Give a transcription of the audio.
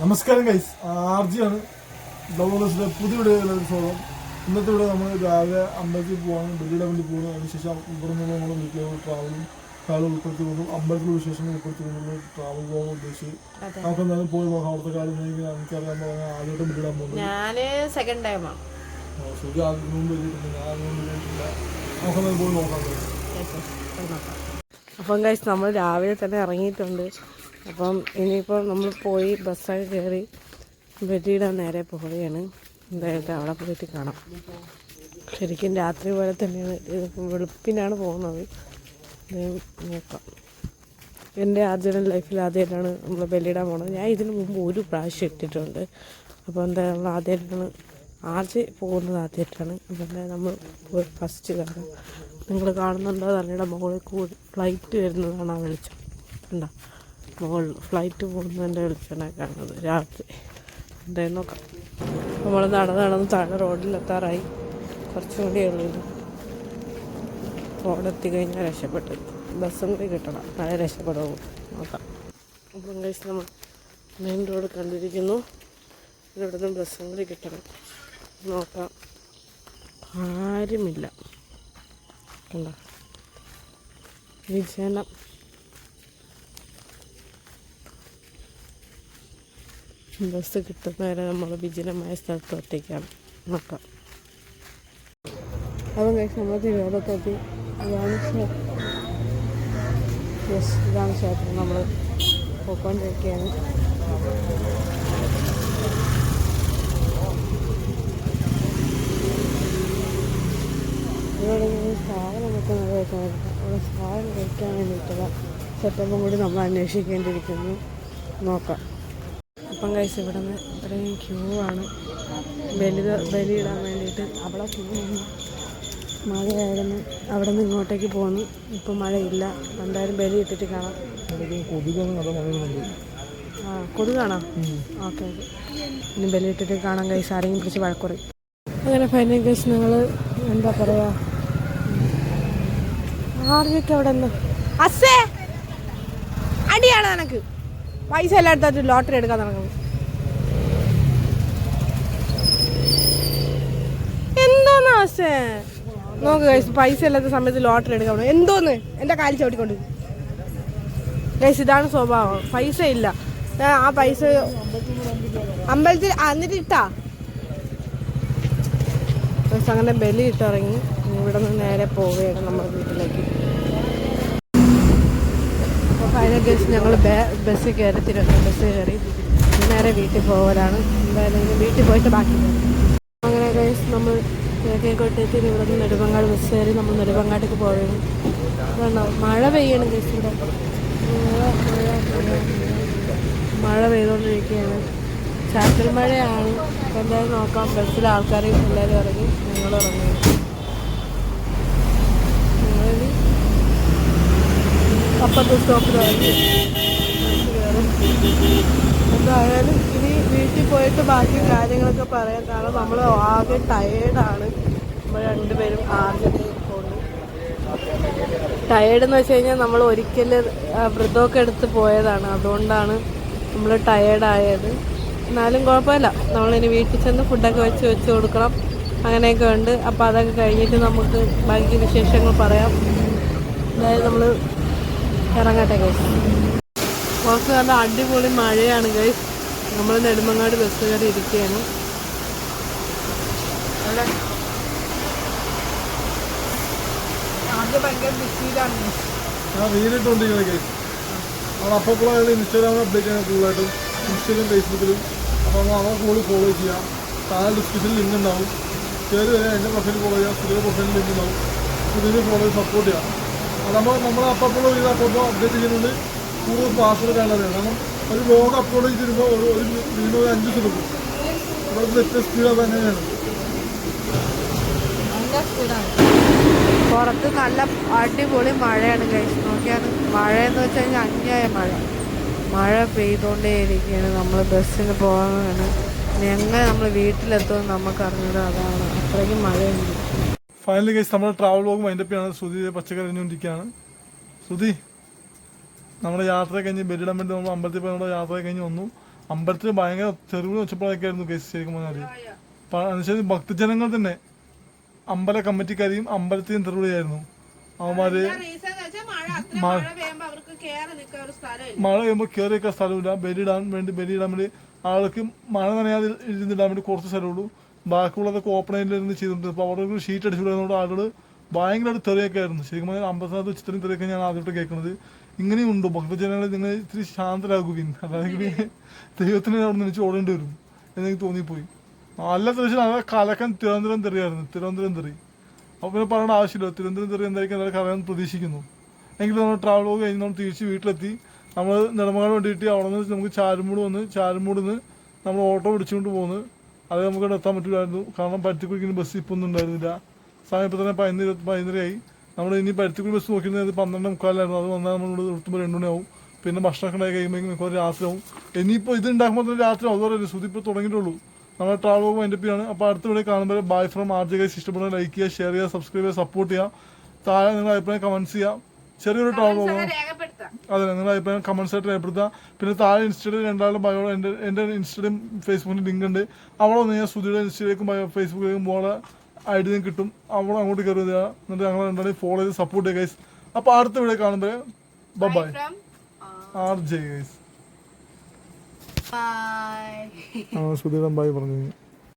നമസ്കാരം ഗൈസ് ആർജിയാണ് ഡൗൺലോഡേഴ്സിലെ പുതിയ വീടുകളിലൊരു സ്വാഗതം ഇന്നത്തെ ഇവിടെ നമ്മൾ രാവിലെ അമ്പലത്തിൽ പോകാനും ഡൽഹിയുടെ വേണ്ടി പോകുന്നു അതിനുശേഷം ഇവിടെ നിന്ന് നമ്മൾ വീട്ടിലേക്ക് ട്രാവലും കാലം ഉൾപ്പെടുത്തി കൊണ്ടും അമ്പലത്തിലെ വിശേഷങ്ങൾ ഉൾപ്പെടുത്തി കൊണ്ടുള്ള ട്രാവൽ പോകാൻ ഉദ്ദേശിച്ച്. നമുക്ക് എന്തായാലും പോയി നോക്കാം. അവിടുത്തെ കാര്യം എനിക്കറിയാൻ പറഞ്ഞാൽ ആദ്യമായിട്ട് ബലിയിടാൻ പോകുന്നത് ഞാൻ സെക്കൻഡ് ടൈമാണ് സുഖം അതിന് മുമ്പ് ബലിയിട്ടുണ്ട് ഞാൻ അതിന് മുമ്പ് ബലിയിട്ടില്ല നമുക്കെന്തായാലും പോയി നോക്കാം അപ്പം കഴിച്ച് നമ്മൾ രാവിലെ തന്നെ ഇറങ്ങിയിട്ടുണ്ട്. അപ്പം ഇനിയിപ്പോൾ നമ്മൾ പോയി ബസ്സൊക്കെ കയറി വെട്ടിയിടാൻ നേരെ പോവുകയാണ്. എന്തായാലും അവിടെ പോയിട്ട് കാണാം. ശരിക്കും രാത്രി പോലെ തന്നെയാണ്. വെളുപ്പിനാണ് പോകുന്നത്. നോക്കാം. എന്റെ ആദ്യം ലൈഫിൽ ആദ്യമായിട്ടാണ് നമ്മൾ ബലിയിടാൻ പോകുന്നത്. ഞാൻ ഇതിന് മുമ്പ് ഒരു പ്രാവശ്യം ഇട്ടിട്ടുണ്ട്. അപ്പോൾ എന്താ നമ്മൾ ആദ്യമായിട്ടാണ് ആദ്യം പോകുന്നത് ആദ്യമായിട്ടാണ്. അപ്പോൾ എന്താ നമ്മൾ ഫസ്റ്റ് കാണാം. നിങ്ങൾ കാണുന്നുണ്ടോ? തലയുടെ മുകളിൽ കൂടി ഫ്ലൈറ്റ് വരുന്നതാണ്? ആ വെളിച്ചം. ഉണ്ടോ മുകളിൽ ഫ്ലൈറ്റ് പോകുന്നതിന്റെ വെളിച്ചമാണ് കാണുന്നത്. രാത്രി. എന്തായാലും നോക്കാം. നമ്മൾ നടന്ന് നടന്ന് താഴെ റോഡിലെത്താറായി. കുറച്ചും കൂടി ഉള്ളൂ റോഡെത്തി കഴിഞ്ഞാൽ രക്ഷപ്പെട്ടു. ബസ്സും കൂടി കിട്ടണം. നാളെ രക്ഷപ്പെടുമോ നോക്കാം. അപ്പം കഴിച്ച് നമ്മൾ മെയിൻ റോഡ് കണ്ടിരിക്കുന്നു. ഇവിടെ നിന്ന് ബസ്സും കൂടി കിട്ടണം. നോക്കാം. ആരുമില്ല. കണ്ടോ? വിജനം ബസ് കിട്ടുന്നവരെ നമ്മൾ വിജനമായ സ്ഥലത്ത് ഒറ്റയ്ക്കാണ് നോക്കാം. അപ്പം കഴിച്ച് നമ്മൾ തിരുവനന്തപുരത്തെത്തി ഇതാണ് ക്ഷേത്രം. നമ്മൾ പോയിക്കൊണ്ടിരിക്കുകയാണ്. ഇവിടെ സാധനം വെക്കുന്നത് കേൾക്കാറുണ്ട് അവിടെ സാധനം കഴിക്കാൻ വേണ്ടിയിട്ടുള്ള സെറ്റപ്പും കൂടി നമ്മൾ അന്വേഷിക്കേണ്ടിയിരിക്കുന്നു. നോക്കാം. അപ്പം കഴിച്ച് ഇവിടെ നിന്ന് ഇത്രയും ക്യൂ ആണ്. ബലി ബലിയിടാൻ വേണ്ടിയിട്ട്. അവിടെ ക്യൂ മഴയായിരുന്നു. അവിടെ നിന്ന് ഇങ്ങോട്ടേക്ക് പോന്നു. ഇപ്പം മഴയില്ല. എന്തായാലും ബലി ഇട്ടിട്ട് കാണാം. ആ കൊതുകാണോ? Okay okay. ഇനി ബലി ഇട്ടിട്ട് കാണാൻ കഴിച്ച് ആരെങ്കിലും പിടിച്ച് വഴക്കുറി. അങ്ങനെ ഫൈനൽ കേസ് ഞങ്ങൾ എന്താ പറയുക ആർക്കൊക്കെ അവിടെ നിന്ന്? അസേ അടിയാണ് നിനക്ക്? പൈസ എല്ലാം എടുത്തിട്ട് ലോട്ടറി എടുക്കാൻ തുടങ്ങും. എന്തോന്ന് ആശേ? നോക്ക് ഗൈസ് പൈസ ഇല്ലാത്ത സമയത്ത് ലോട്ടറി എടുക്കാൻ. എന്തോന്ന്? എന്റെ കാലിൽ ചവിട്ടിക്കൊണ്ട്. ഗൈസ് ഇതാണ് സ്വഭാവം. പൈസ ഇല്ല. ഞാൻ ആ പൈസ അമ്പലത്തിൽ എന്നിട്ട് ഇട്ടാ. അങ്ങനെ ബലി ഇട്ടിറങ്ങി ഇവിടെ നിന്ന് നേരെ പോവുകയാണ് നമ്മുടെ വീട്ടിലേക്ക്. ഫൈനൽ ഗൈസ് ഞങ്ങൾ ബസ്സിൽ കയറി തിരുവനന്തപുരം ബസ് കയറി നേരെ വീട്ടിൽ പോകലാണ് എന്തായാലും വീട്ടിൽ പോയിട്ട് ബാക്കി അങ്ങനെ ഗൈസ് നമ്മൾ കിഴക്കേക്കോട്ടേക്ക് ഇവിടെ നിന്ന് നെടുമ്പങ്ങാട് ബസ് കയറി നമ്മൾ നെടുമ്പങ്ങാട്ടേക്ക് പോവുകയാണ്. അതുകൊണ്ടോ മഴ പെയ്യണം ഗൈസ് ഇവിടെ. മഴ പെയ്തുകൊണ്ടിരിക്കുകയാണ് ചാറ്റൽ മഴയാണ്. എന്തായാലും നോക്കാം. ബസ്സിലെ ആൾക്കാർ എല്ലാവരും ഇറങ്ങി ഞങ്ങൾ ഇറങ്ങി ഇറങ്ങി ബസ് എന്തായാലും ഇനി വീട്ടിൽ പോയിട്ട് ബാക്കി കാര്യങ്ങളൊക്കെ പറയാൻ കാരണം നമ്മൾ ആകെ ടയേർഡാണ് നമ്മൾ രണ്ടുപേരും ആദ്യം കൊണ്ട് ടയേർഡ് എന്ന് വെച്ച് കഴിഞ്ഞാൽ നമ്മൾ ഒരിക്കൽ വ്രതമൊക്കെ എടുത്ത് പോയതാണ്. അതുകൊണ്ടാണ് നമ്മൾ ടയേർഡായത് എന്നാലും കുഴപ്പമില്ല. നമ്മളിനി വീട്ടിൽ ചെന്ന് ഫുഡൊക്കെ വെച്ച് വെച്ച് കൊടുക്കണം. അങ്ങനെയൊക്കെ ഉണ്ട്. അപ്പോൾ അതൊക്കെ കഴിഞ്ഞിട്ട് നമുക്ക് ബാക്കി വിശേഷങ്ങൾ പറയാം. അതായത് നമ്മൾ ഇറങ്ങട്ടെ ഗൈസ് കുറച്ച് നല്ല അടിപൊളി മഴയാണ് ഗൈസ് നമ്മൾ നെടുമങ്ങാട് ബസ് കയറി ഇരിക്കുകയാണ് ഇൻസ്റ്റാഗ്രാമിലും അപ്പോൾ ഇൻസ്റ്റാഗ്രാമിൽ അപ്ഡേറ്റ് ചെയ്യാൻ കൂടുതലായിട്ടും ഇൻസ്റ്റയിലും ഫേസ്ബുക്കിലും അപ്പോൾ നമ്മൾ അവരെ കൂടി ഫോളോ ചെയ്യാം. താഴെ ഡിസ്ക്രിപ്ഷനിൽ ലിങ്ക് ഉണ്ടാവും. കയറി എന്റെ പ്രൊഫൈൽ ഫോളോ ചെയ്യാം. സ്ത്രീയുടെ പ്രൊഫൈലിൽ ലിങ്ക് ഉണ്ടാവും. ഇതിന് ഫോളോ സപ്പോർട്ട് ചെയ്യാം. നമ്മൾ അപ്പോൾ ഇത് അപ്പപ്പോൾ അപ്ഡേറ്റ് ചെയ്യുന്നുണ്ട്. കൂടുതൽ പാസ്വേഡ് കാണാതെ കാരണം ഒരു ലോഗ് അപ്ലോഡ് ചെയ്തിരുമ്പോൾ ഒരു ഒരു മിനിമം അഞ്ച് ദിവസം എടുക്കും. ഇവിടുത്തെ നെറ്റ് സ്പീഡ് അത് തന്നെയാണ്. പുറത്ത് നല്ല അടിപൊളി മഴയാണ് കഴിച്ച് നോക്കിയാണ് മഴ എന്ന് വെച്ച് കഴിഞ്ഞാൽ അന്യായ മഴ. മഴ പെയ്തുകൊണ്ടേ ഇരിക്കുകയാണ്. നമ്മൾ ബസ്സിന് പോകാനാണ്. എങ്ങനെ നമ്മൾ വീട്ടിലെത്തുമെന്ന് നമുക്ക് അറിഞ്ഞത് അതാണ്. അത്രയ്ക്കും മഴയുണ്ട്. ഫൈനലി കേസ് നമ്മുടെ ട്രാവൽ വ്ലോഗ് മൈൻഡപ്പ് ചെയ്യാണ്. ശ്രുതി പച്ചക്കറി കഴിഞ്ഞുകൊണ്ടിരിക്കുകയാണ് ശ്രുതി നമ്മുടെ യാത്ര കഴിഞ്ഞ് ബലിയിടാൻ വേണ്ടി നമ്മൾ അമ്പലത്തിൽ പോയി നമ്മുടെ യാത്ര കഴിഞ്ഞ് വന്നു. അമ്പലത്തിൽ ഭയങ്കര തെരുവിൽ വെച്ചപ്പോഴൊക്കെ ആയിരുന്നു കേസ് ശരിക്കും പറഞ്ഞാൽ അതിനുശേഷം ഭക്തജനങ്ങൾ തന്നെ അമ്പല കമ്മിറ്റിക്കാരെയും അമ്പലത്തെയും തെരുവിളിയായിരുന്നു. അവന്മാര് മഴ നിൽക്കാൻ കഴിയുമ്പോൾ കയറി വെക്കാൻ സ്ഥലമില്ല. ബലിയിടാൻ വേണ്ടി ബലിയിടാൻ വേണ്ടി ആൾക്ക് മഴ നനയാതെ ഇരുന്നിടാൻ വേണ്ടി കുറച്ച് സ്ഥലമുള്ളൂ ബാക്കിയുള്ളതൊക്കെ ഓപ്പൺ ഇരുന്ന് ചെയ്തിട്ടുണ്ട്. അപ്പോൾ അവിടെ ഒരു ഷീറ്റ് അടിച്ചു വിടുന്നതുകൊണ്ട് ആളുകൾ ഭയങ്കരമായിട്ട് തെറിയൊക്കെ ആയിരുന്നു. ശരിക്കും പറഞ്ഞാൽ അമ്പലത്തിനകത്ത് ഇത്രയും തെറിയൊക്കെ ഞാൻ ആദ്യമായിട്ട് കേൾക്കുന്നത്. ഇങ്ങനെയും ഉണ്ടോ. ഭക്തജനങ്ങൾ നിങ്ങൾ ഇത്തിരി ശാന്തരാകുവിൻ അതായത് ദൈവത്തിന് അവിടെ നിന്ന് ഓടേണ്ടി വരും എന്നെനിക്ക് തോന്നിപ്പോയി. നല്ല തെറിച്ച് നല്ല കലക്കൻ തിരുവനന്തപുരം തെറിയായിരുന്നു. തിരുവനന്തപുരം തെറി. അപ്പോൾ പിന്നെ പറയേണ്ട ആവശ്യമില്ല. തിരുവനന്തപുരം തെറി എന്തായിരിക്കും എല്ലാവർക്കും അറിയാൻ പ്രതീക്ഷിക്കുന്നു. എങ്കിലും നമ്മൾ ട്രാവൽ പോകുക കഴിഞ്ഞ് നമ്മൾ തിരിച്ച് വീട്ടിലെത്തി. നമ്മൾ നെടുമങ്ങാട് വേണ്ടിയിട്ട് അവിടെ നിന്ന് നമുക്ക് ചാരുമൂട് വന്ന് ചാരുമൂട് നിന്ന് നമ്മൾ ഓട്ടോ പിടിച്ചുകൊണ്ട് പോന്ന്. അത് നമുക്ക് ഇവിടെ എത്താൻ പറ്റില്ലായിരുന്നു. കാരണം പരുത്തിക്കുഴിക്കുന്ന ബസ് ഇപ്പോൾ ഒന്നും ഉണ്ടായിരുന്നില്ല. സമയം ഇപ്പോൾ തന്നെ പതിനൊന്ന് ഇരുപത്തി പതിനൊന്നരയായി. നമ്മൾ ഇനി പരുത്തിക്കുഴി ബസ് നോക്കിയിരുന്നത് പന്ത്രണ്ട് മുക്കാലായിരുന്നു അത് വന്നാൽ നമ്മൾ നിർത്തുമ്പോൾ രണ്ടു മണിയാവും. പിന്നെ ഭക്ഷണമൊക്കെ ഉണ്ടായി കഴിയുമ്പോൾ മിക്കവാറും രാത്രിയാവും. ഇനിയിപ്പോൾ ഇത് ഉണ്ടാക്കുമ്പോൾ തന്നെ രാത്രി അതുപോലെ സുതി ഇപ്പോൾ തുടങ്ങിയിട്ടുള്ളൂ. നമ്മുടെ ട്രാവൽ എന്റെ ആണ് അപ്പോൾ അടുത്ത വീഡിയോ കാണുമ്പോൾ bye from R J guys ഇഷ്ടപ്പെടുന്ന ലൈക്ക് ചെയ്യുക ഷെയർ ചെയ്യുക സബ്സ്ക്രൈബ് ചെയ്യുക സപ്പോർട്ട് ചെയ്യുക. താഴെ നിങ്ങളുടെ അഭിപ്രായം കമൻസ് ചെയ്യുക. ചെറിയൊരു ട്രാവൽ അതെ നിങ്ങൾ അഭിപ്രായം കമൻസ് ആയിട്ട് രേഖപ്പെടുത്താം പിന്നെ താഴെ ഇൻസ്റ്റയിൽ രണ്ടാളുടെ ബയോ എന്റെ എന്റെ ഇൻസ്റ്റയിലും ഫേസ്ബുക്കിന്റെ ലിങ്ക് ഉണ്ട്. അവിടെ വന്ന് ഞാൻ സുധിയുടെ ഇൻസ്റ്റയിലേക്കും ബയോ ഫേസ്ബുക്കിലേക്കും പോകാൻ ഐ ഡി കിട്ടും. അവിടെ അങ്ങോട്ട് കയറി വരിക. എന്നിട്ട് ഞങ്ങൾ രണ്ടാളും ഫോളോ ചെയ്ത് സപ്പോർട്ട് ചെയ്യുക ഗൈസ് അപ്പോൾ അടുത്ത വീഡിയോ കാണുമ്പോൾ bye bye R J guys bye ആ സുധിയുടെ ബൈ പറഞ്ഞു.